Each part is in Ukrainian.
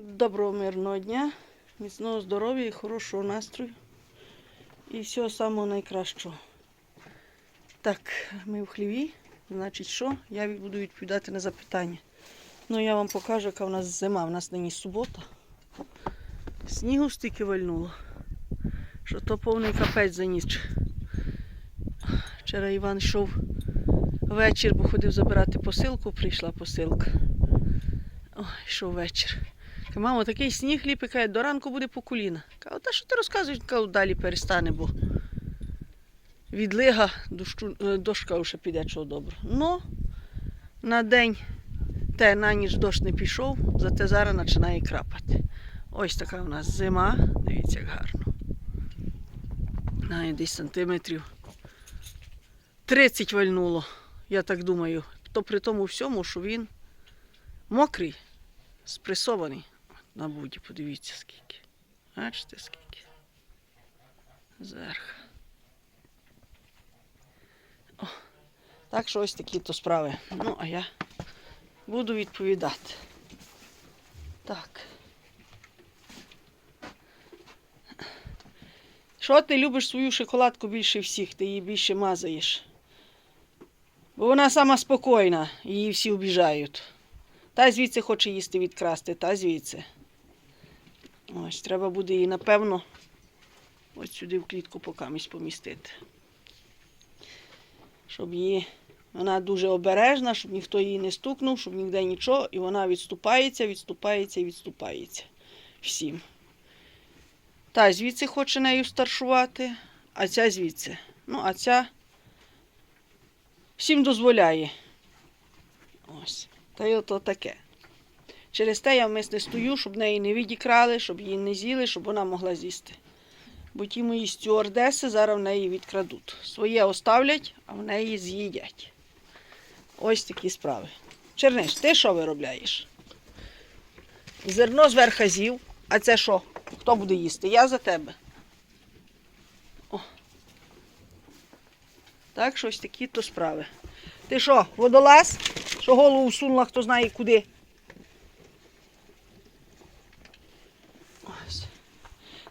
Доброго мирного дня, міцного здоров'я і хорошого настрою. І всього самого найкращого. Так, ми в хліві. Значить, що? Я буду відповідати на запитання. Ну, я вам покажу, яка в нас зима. У нас нині субота. Снігу стільки вальнуло, що то повний капець за ніч. Вчора Іван йшов вечір, бо ходив забирати посилку, прийшла посилка. Ой, йшов вечір. Каже, мамо, такий сніг ліпить, каже, до ранку буде по коліна. Кажу, та що ти розказуєш? Кажу, далі перестане, бо відлига, е, дощ кажу, ще піде чого добре. Ну, на день те на ніч дощ не пішов, зате зараз починає крапати. Ось така у нас зима. Дивіться, як гарно. Навіть десь сантиметрів 30 вальнуло, я так думаю. То при тому всьому, що він мокрий, спресований. На буді, подивіться скільки. Бачите скільки. Зверху. О, так що ось такі то справи. Ну, а я буду відповідати. Так. Що ти любиш свою шоколадку більше всіх, ти її більше мазаєш? Бо вона сама спокійна, її всі обіжають. Та звідси хоче їсти відкрасти, та звідси. Ось, треба буде її, напевно, ось сюди в клітку покамість помістити. Щоб її. Вона дуже обережна, щоб ніхто її не стукнув, щоб ніде нічого, і вона відступається, відступається і відступається всім. Та звідси хоче нею старшувати, а ця звідси. Ну, а ця всім дозволяє. Ось. Та й ото таке. Через те я вмисне стою, щоб неї не відікрали, щоб її не з'їли, щоб вона могла з'їсти. Бо ті мої стюардеси зараз в неї відкрадуть. Своє оставлять, а в неї з'їдять. Ось такі справи. Черниш, ти що виробляєш? Зерно зверха з'їв, а це що? Хто буде їсти? Я за тебе. О. Так що ось такі то справи. Ти що, водолаз? Що голову всунула, хто знає куди. Ось.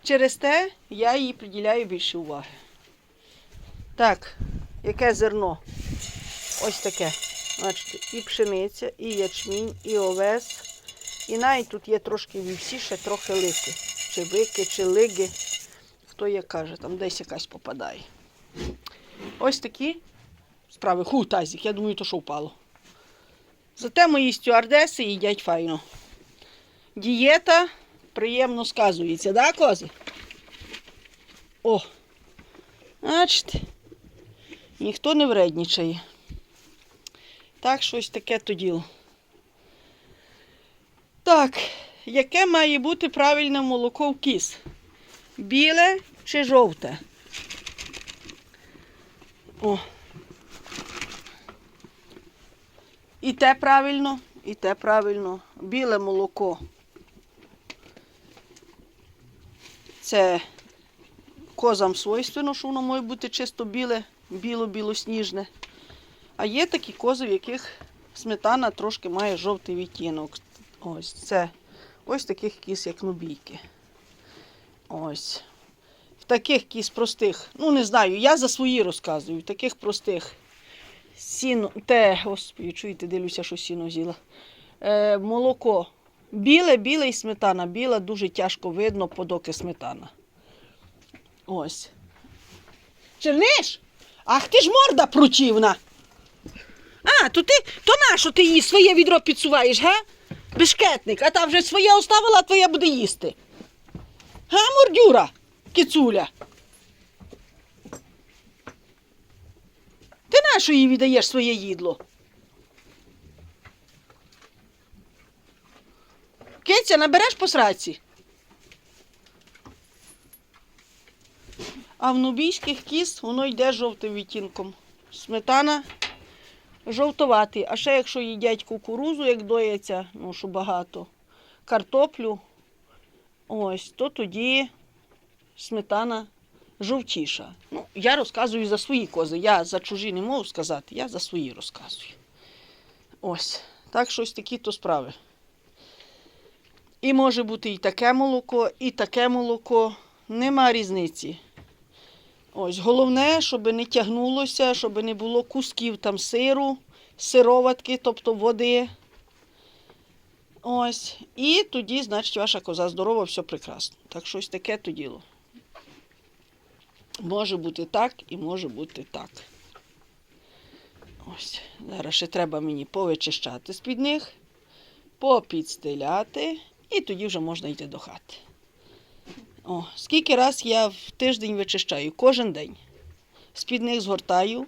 Через те я їй приділяю більше уваги. Так, яке зерно? Ось таке. Бачите, і пшениця, і ячмінь, і овес. І навіть тут є трошки вівсі, ще трохи лики. Чи вики, чи лиги. Хто як каже, там десь якась попадає. Ось такі справи. Ху, тазик, я думаю, то що впало. Зате мої стюардеси їдять файно. Дієта приємно сказується, да, кози? О! Бачите, ніхто не вреднічає. Так, щось таке то діло. Так, яке має бути правильне молоко в кіз? Біле чи жовте? О. І те правильно, і те правильно. Біле молоко. Це козам свойственно, що воно має бути чисто біле, біло-білосніжне. А є такі кози, в яких сметана трошки має жовтий відтінок. Ось це. Ось таких кіз, як нубійки. Ось. В таких кіз простих, ну не знаю, я за свої розказую, в таких простих сіно, те, господи, чуєте, дивлюся, що сіно з'їла. Е, молоко. Біле, біле і сметана. Біла дуже тяжко видно, подоки сметана. Ось. Черниш? Ах ти ж морда противна. А, то ти, то нащо ти її своє відро підсуваєш, га? Бешкетник, а та вже своє оставила, а твоє буде їсти. Га, мордюра, кицуля. Ти нащо їй віддаєш своє їдло? Киця, набереш по сраці? А в нубійських кіз воно йде жовтим відтінком. Сметана жовтуватий. А ще якщо їдять кукурузу, як доїться, ну що багато, картоплю, ось, то тоді сметана жовтіша. Ну, я розказую за свої кози. Я за чужі не можу сказати, я за свої розказую. Ось. Так що ось такі то справи. І може бути і таке молоко, і таке молоко. Нема різниці. Ось, головне, щоб не тягнулося, щоб не було кусків там сиру, сироватки, тобто води. Ось. І тоді, значить, ваша коза здорова, все прекрасно. Так щось таке то діло. Може бути так і може бути так. Ось. Зараз ще треба мені повичищати з-під них, попідстеляти, і тоді вже можна йти до хати. О, скільки раз я в тиждень вичищаю? Кожен день. З-під них згортаю,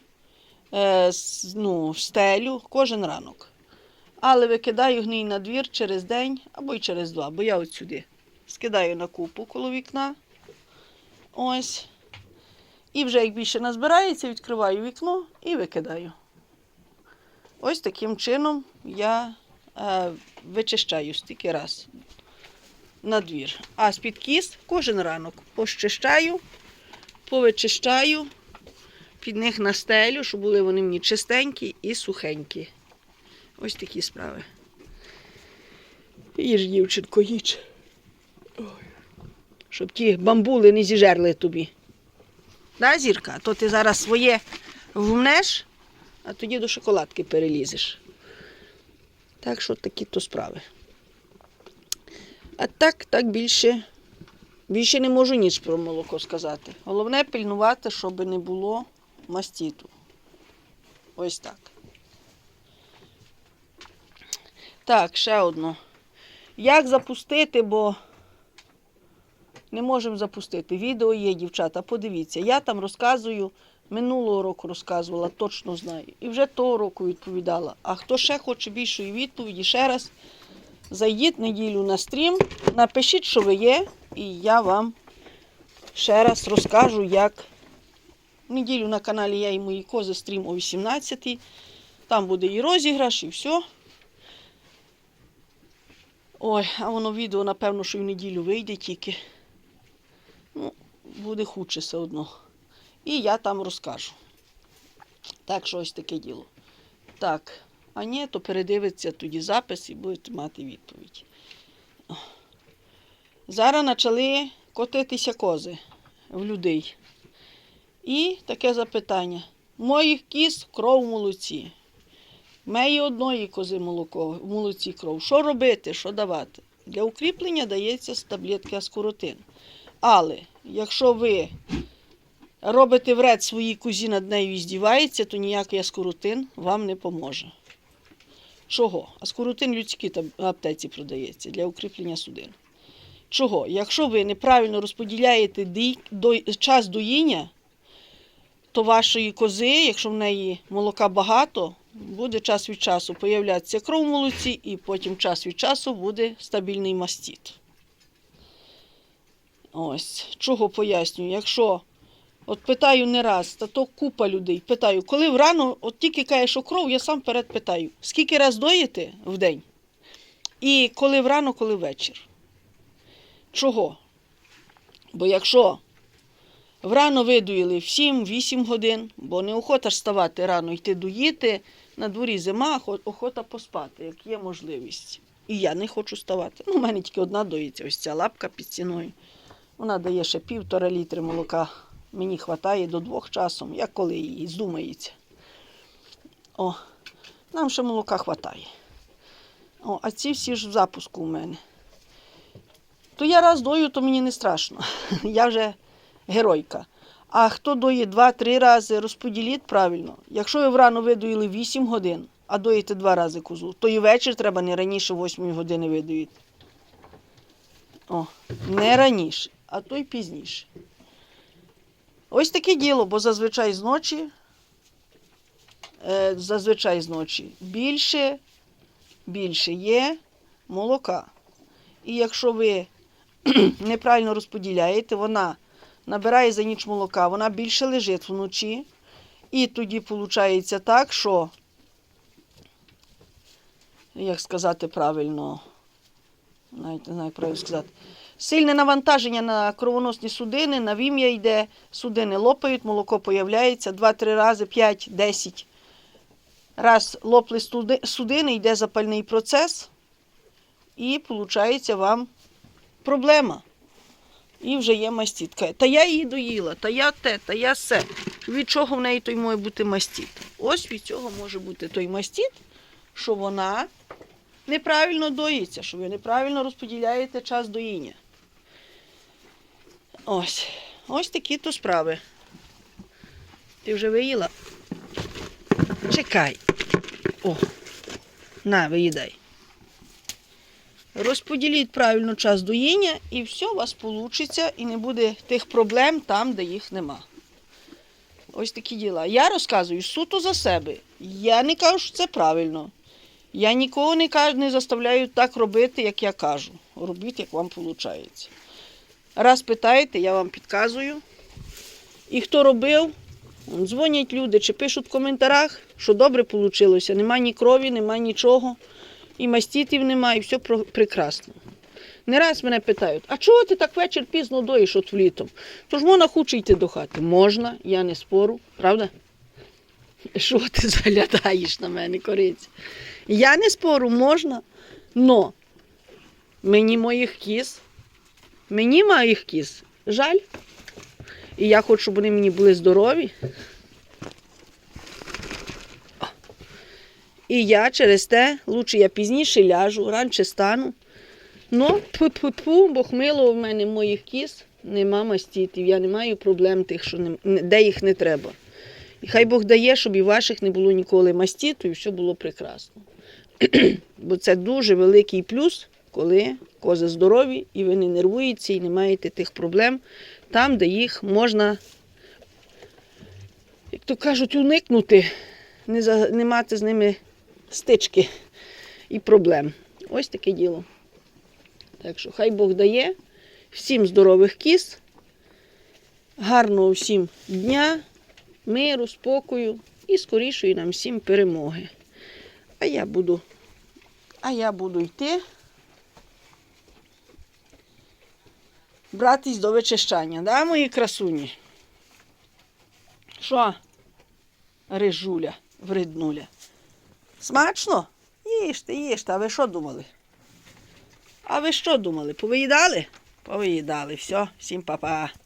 е, ну, стелю кожен ранок. Але викидаю гній на двір через день або й через два, бо я от сюди скидаю на купу коло вікна. Ось. І вже як більше назбирається, відкриваю вікно і викидаю. Ось таким чином я вичищаю стільки раз на двір. А з-під кіст кожен ранок пощищаю, повичищаю, під них настелю, щоб були вони мені чистенькі і сухенькі. Ось такі справи. Їж, дівчинко, їж. Щоб ті бамбули не зіжерли тобі. Да, зірка? То ти зараз своє вмнеш, а тоді до шоколадки перелізеш. Так що такі то справи. А так, так більше, більше не можу ніч про молоко сказати. Головне пильнувати, щоб не було мастіту. Ось так. Так, ще одно. Як запустити, бо не можемо запустити. Відео є, дівчата, подивіться. Я там розказую, минулого року розказувала, точно знаю. І вже того року відповідала. А хто ще хоче більшої відповіді, ще раз зайдіть неділю на стрім, напишіть, що ви є, і я вам ще раз розкажу, як в неділю на каналі я і мої кози стрім о 18 Там буде і розіграш, і все. Ой, а воно відео, напевно, що в неділю вийде тільки. Ну, буде худше все одно. І я там розкажу. Так що ось таке діло. Так, а ні, то передивиться тоді запис і будете мати відповідь. Зараз почали котитися кози в людей. І таке запитання. Моїх кіз кров в молоці. Меї одної кози молоко, в молоці кров. Що робити, що давати? Для укріплення дається таблетки аскоротин. Але якщо ви робите вред своїй козі над нею і здівається, то ніякий аскоротин вам не поможе. Чого? Аскоротин людський в аптеці продається для укріплення судин. Чого? Якщо ви неправильно розподіляєте час доїння, то вашої кози, якщо в неї молока багато, буде час від часу появлятися кров в молоці, і потім час від часу буде стабільний мастіт. Ось, чого пояснюю, якщо от питаю не раз, та то купа людей, питаю, коли врано, от тільки каже, що кров, я сам перед питаю, скільки раз доїте в день? І коли врано, коли вечір. Чого? Бо якщо врано видоїли в 7-8 годин, бо неохота ж ставати рано, йти доїти, на дворі зима, хо- охота поспати, як є можливість. І я не хочу ставати. Ну, у мене тільки одна доїться, ось ця лапка під стіною. Вона дає ще півтора літри молока. Мені вистачає до двох часом, як коли її здумається. О, нам ще молока вистачає. О, а ці всі ж в запуску у мене. То я раз дою, то мені не страшно. Я вже геройка. А хто доє два-три рази, розподіліть правильно. Якщо ви врано видоїли 8 годин, а доїте два рази козу, то і вечір треба не раніше 8 години видоїти. О, не раніше, а то й пізніше. Ось таке діло, бо зазвичай з ночі, е, зазвичай з ночі більше, більше є молока. І якщо ви неправильно розподіляєте, вона набирає за ніч молока, вона більше лежить вночі. І тоді виходить так, що, як сказати правильно, навіть не знаю, правильно сказати. Сильне навантаження на кровоносні судини, на вім'я йде, судини лопають, молоко появляється 2-3 рази, 5-10. Раз лопли судини, йде запальний процес, і виходить вам проблема. І вже є мастіт. Каже, Та я її доїла, та я те, та я все. Від чого в неї той має бути мастіт? Ось від цього може бути той мастіт, що вона неправильно доїться, що ви неправильно розподіляєте час доїння. Ось. Ось такі то справи. Ти вже виїла? Чекай. О, на, виїдай. Розподіліть правильно час доїння, і все у вас вийде, і не буде тих проблем там, де їх нема. Ось такі діла. Я розказую суто за себе. Я не кажу, що це правильно. Я нікого не заставляю так робити, як я кажу. Робіть, як вам виходить. Раз питаєте, я вам підказую. І хто робив, дзвонять люди чи пишуть в коментарях, що добре вийшло. Нема ні крові, нема нічого, і мастітів немає, і все прекрасно. Не раз мене питають, а чого ти так вечір пізно доїш от літом? Тож можна хоче йти до хати. Можна, я не спору, правда? Що ти заглядаєш на мене, кориці? Я не спору, можна, но мені моїх кіз, мені моїх кіз жаль. І я хочу, щоб вони мені були здорові. І я через те, лучше я пізніше ляжу, раніше стану. Ну, пу-пу-пу, бо хмило в мене моїх кіз, нема мастітів. Я не маю проблем тих, що не, де їх не треба. І хай Бог дає, щоб і ваших не було ніколи мастіту, і все було прекрасно. Бо це дуже великий плюс, коли кози здорові, і ви не нервуєтеся і не маєте тих проблем там, де їх можна, як то кажуть, уникнути, не, за, не мати з ними стички і проблем. Ось таке діло. Так що хай Бог дає всім здорових кіз, гарного всім дня, миру, спокою і скорішої нам всім перемоги. А я буду, а я буду йти. Братись до вичищання, да, мої красуні? Що? Рижуля, вреднуля. Смачно? Їжте, їжте, а ви що думали? А ви що думали? Повиїдали? Повиїдали, все, всім па-па.